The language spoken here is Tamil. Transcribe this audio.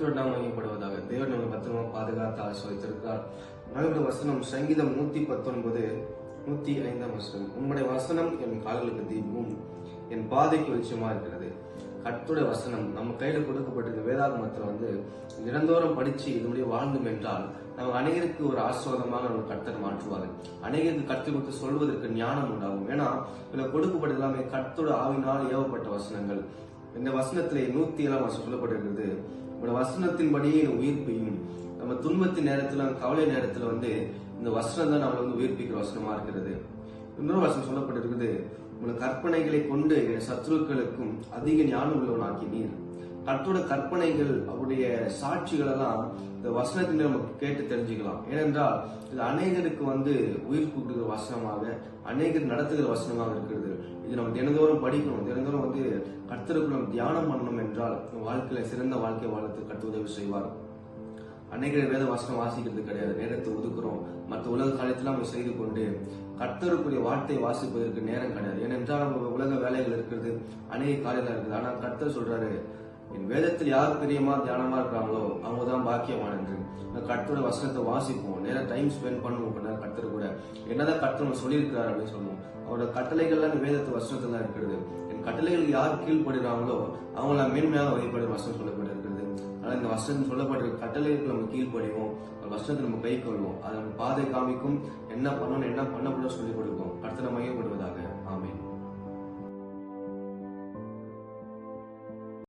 கொடுத்து ஆசிர்வதித்திருக்கிறார் ஆண்டவருடைய வசனம் சங்கீதம் நூத்தி பத்தொன்பது நூத்தி ஐந்தாம் வசனம். உம்முடைய வசனம் என் கால்களுக்கு தீபமும் என் பாதைக்கு வெளிச்சமா இருக்கிறது. கத்துடைய வசனம் நம்ம கையில கொடுக்கப்பட்டிருக்க வேதாகமத்தில் வந்து நிரந்தோரம் படிச்சு இதனுடைய வாழ்ந்தோம் என்றால் நம்ம அநேகருக்கு ஒரு ஆசிர்வாதமாக நம்ம கர்த்தர் மாற்றுவார் அநேகருக்கு கர்த்தர் கொடுத்து சொல்வதற்கு ஞானம் உண்டாகும். ஏன்னா இதுல கொடுக்கப்பட்ட எல்லாமே கர்த்தரோட ஆவினால் ஏவப்பட்ட வசனங்கள். இந்த வசனத்திலே நூத்தி ஏழாம் வசனம் சொல்லப்பட்டிருக்கிறது. உங்களோட வசனத்தின்படியே உயிர்ப்பையும். நம்ம துன்பத்தின் நேரத்துல கவலை நேரத்துல வந்து இந்த வசனம் தான் நம்மளை வந்து உயிர்ப்பிக்கிற வசனமா இருக்கிறது. இன்னொரு வசனம் சொல்லப்பட்டிருக்குது உங்கள் கற்பனைகளை கொண்டு என் சத்ருக்களுக்கும் அதிக ஞானம் உள்ளவனாக்கி நீர். கர்த்தரோட கற்பனைகள் அவருடைய சாட்சிகள் எல்லாம் இந்த வசனத்தின் நம்ம கேட்டு தெரிஞ்சுக்கலாம். ஏனென்றால் இது அநேகருக்கு வந்து உயிர் கூட்டுகிற வசனமாக அநேகர் நடத்துகிற வசனமாக இருக்கிறது. இது நம்ம தினந்தோறும் படிக்கணும். தினந்தோறும் வந்து கர்த்தருக்கு தியானம் பண்ணணும் என்றால் வாழ்க்கையில சிறந்த வாழ்க்கை வாழத்துக்கு கற்று உதவி செய்வார். அநேகர் வேத வசனம் வாசிக்கிறது கிடையாது. நேரத்தை ஒதுக்குறோம். மற்ற உலக காலத்தில் நம்ம செய்து கொண்டு கர்த்தருக்குரிய வார்த்தை வாசிப்பதற்கு நேரம் கிடையாது. ஏனென்றால் நம்ம உலக வேலைகள் இருக்கிறது அநேக காலையில் இருக்குது. ஆனா கர்த்தர் சொல்றாரு என் வேதத்தில் யார் பிரியமா தியானமா இருக்கிறாங்களோ அவங்க தான் பாக்கியமான என்று கர்த்தரோட வசனத்தை வாசிப்போம். நேரம் டைம் ஸ்பெண்ட் பண்ணுவோம் கொஞ்ச கர்த்தர் கூட. என்னதான் கர்த்தர் சொல்லியிருக்கிறார் அப்படின்னு சொல்லுவோம். அவரோட கட்டளைகள்லாம் வேதத்து வசனத்துல தான் இருக்கிறது. கட்டளைகளுக்கு யார் கீழ்படுகிறாங்களோ அவங்கள மேன்மையாக வழிபடும் வசனம் சொல்லப்பட்டிருக்கிறது. அதனால இந்த வசனம் சொல்லப்பட்டிருக்க கட்டளைகளுக்கு நம்ம கீழ்ப்படிவோம். அந்த வசனத்தை நம்ம கை கொள்வோம். அதை நம்ம பாதை காமிக்கும் என்ன பண்ணணும் என்ன பண்ணக்கூடாது சொல்லிக் கொடுக்கும் கர்த்தனை மையப்படுவதாக